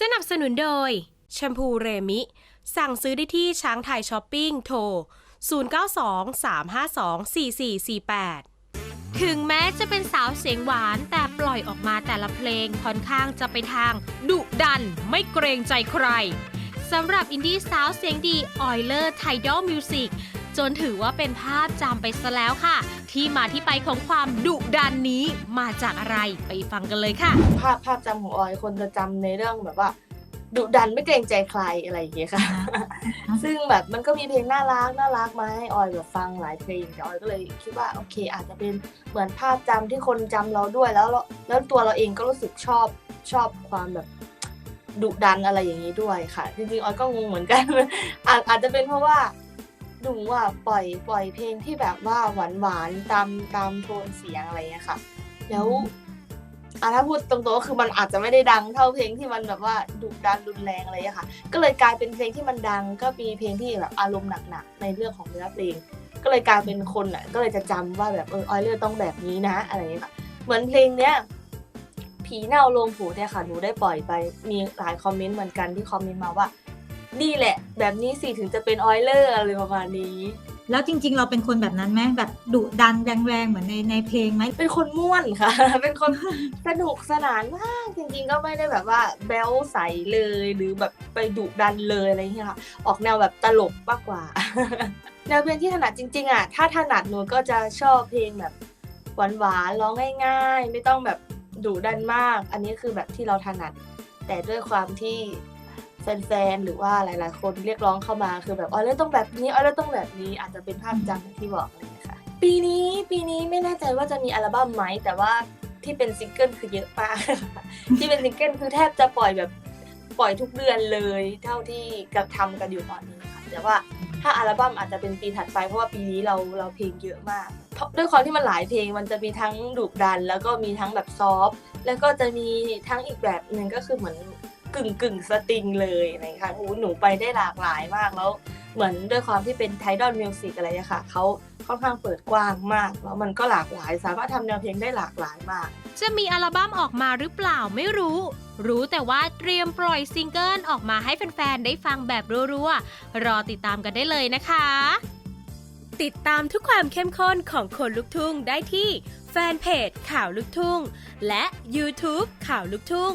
สนับสนุนโดยแชมพูเรมิ สั่งซื้อได้ที่ช้างไทยช้อปปิ้งโทร 0923524448 ถึงแม้จะเป็นสาวเสียงหวานแต่ปล่อยออกมาแต่ละเพลงค่อนข้างจะไปทาง ดุดัน ไม่เกรงใจใครสำหรับอินดี้สาวเสียงดีออยเลอร์ไทดอลมิวสิก จนถือว่าเป็นภาพจำไปซะแล้วค่ะ ที่มาที่ไปของความดุดันนี้มาจากอะไรไปฟังกันเลยค่ะ ภาพภาพจำของออยคนจะจำในเรื่องแบบว่าดุดันไม่เกรงใจใครอะไรอย่างเงี้ยค่ะ ซึ่งแบบมันก็มีเพลงน่ารักน่ารักมาให้ออยแบบฟังหลายเพลงแต่ออยก็เลยคิดว่าโอเค อาจจะเป็นเหมือนภาพจำที่คนจำเราด้วยแล้วเราแล้วตัวเราเองก็รู้สึกชอบชอบความแบบดุดันอะไรอย่างนี้ด้วยค่ะ จริงๆออยก็งงเหมือนกัน อาจอาจจะเป็นเพราะว่า หนูอะปล่อยปล่อยเพลงที่แบบว่าหวานหวานๆตามตามโทนเสียงอะไรอย่างเงี้ยค่ะ แล้วอะถ้าพูดตรงๆก็คือมันอาจจะไม่ได้ดังเท่าเพลงที่มันแบบว่าดุดันรุนแรงอะไรอย่างเงี้ยค่ะ ก็เลยกลายเป็นเพลงที่มันดัง ก็มีเพลงที่แบบอารมณ์หนักๆในเรื่องของเนื้อเพลง ก็เลยกลายเป็นคนอะก็เลยจะจำว่าแบบเออออยเลอร์ต้องแบบนี้นะ อะไรอย่างเงี้ยค่ะเหมือนเพลงเนี้ยผีเน่าลงผูเนี่ยค่ะหนูได้ปล่อยไปมีหลายคอมเมนต์เหมือนกันที่คอมเมนต์มาว่า นี่แหละ แบบนี้สิถึงจะเป็นออยเลอร์อะไรประมาณนี้ แล้วจริง ๆ เราเป็นคนแบบนั้นไหมแบบดุดันแรงๆเหมือนในในเพลงไหมเป็นคนม่วนค่ะ เป็นคนสนุกสนานมากจริง ๆ ก็ไม่ได้แบบว่าแบลใสเลยหรือแบบไปดุดันเลยอะไรอย่างเงี้ยค่ะ ออกแนวแบบตลกมากกว่าแนวเพลงที่ถนัดจริง ๆ อะ ถ้าถนัดหนูก็จะชอบเพลงแบบหวานๆร้องง่าย ๆ ไม่ต้องแบบดุดันมาก อันนี้คือแบบที่เราถนัด แต่ด้วยความที่ แฟนๆ หรือว่าหลาย ๆ คนเรียกร้องเข้ามาคือแบบออแล้วต้องแบบนี้ออแล้วต้องแบบนี้อาจจะเป็นภาพจำที่บอกเลยนะคะปีนี้ปีนี้ไม่แน่ใจว่าจะมีอัลบั้มไหม แต่ว่าที่เป็นซิงเกิลคือเยอะมากที่เป็นซิงเกิลคือแทบจะปล่อยแบบปล่อยทุกเดือนเลย เท่าที่กับทำกันอยู่ตอนนี้ค่ะแต่ว่าถ้าอัลบั้มอาจจะเป็นปีถัดไปเพราะว่าปีนี้เราเราเพลงเยอะมากเพราะด้วยความที่มันหลายเพลงมันจะมีทั้งดุดัน แล้วก็มีทั้งแบบซอฟแล้วก็จะมีทั้งอีกแบบหนึ่งก็คือเหมือน กึ่งกึ่งสตริงเลยนะคะโอ้โหหนูไปได้หลากหลายมากแล้วเหมือนด้วยความที่เป็นไทดอลมิวสิกอะไรอะค่ะเขาค่อนข้างเปิดกว้างมาก แล้วมันก็หลากหลาย สามารถทำแนวเพลงได้หลากหลายมาก จะมีอัลบั้มออกมาหรือเปล่าไม่รู้ รู้แต่ว่าเตรียมปล่อยซิงเกิลออกมาให้แฟนๆ ได้ฟังแบบรัวๆ รอติดตามกันได้เลยนะคะ ติดตามทุกความเข้มข้นของคนลุกทุ่งได้ที่แฟนเพจข่าวลุกทุ่ง และ YouTube ข่าวลุกทุ่ง